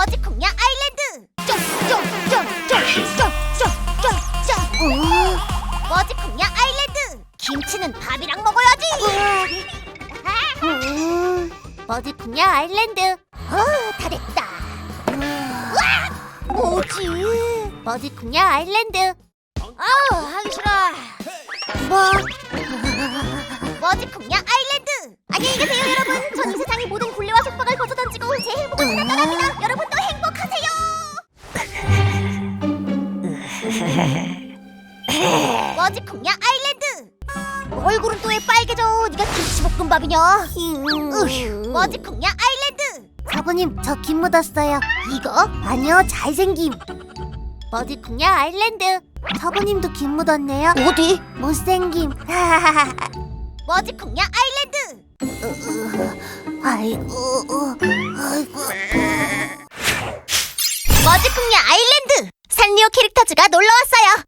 어지콩냐 아일랜드. 쫑쫑쫑쫑쫑쫑쫑쫑 어지콩냐 아일랜드. 김치는 밥이랑 먹어야지. 어지콩냐 아일랜드. 어다 됐다. 우와! 뭐지? 어지콩냐 아일랜드. 아우 하기 싫어 뭐? 어지콩냐 아일랜드. 안녕히 계세요 여러분. 전 이 세상의 모든 굴레와 속박을 벗어던지고 제 행복을 어? 찾아 떠납니다 머지콩냐 아일랜드! 얼굴은 또 왜 빨개져. 네가 김치볶음밥이냐? 으휴, 머지콩냐 아일랜드! 사부님 저 김 묻었어요. 이거? 아니요 잘생김. 머지콩냐 아일랜드! 사부님도 김 묻었네요. 어디? 못생김. 머지콩냐 아일랜드! 아이고 아이고. 머지콩냐 아일랜드 산리오 캐릭터즈가 놀러 왔어요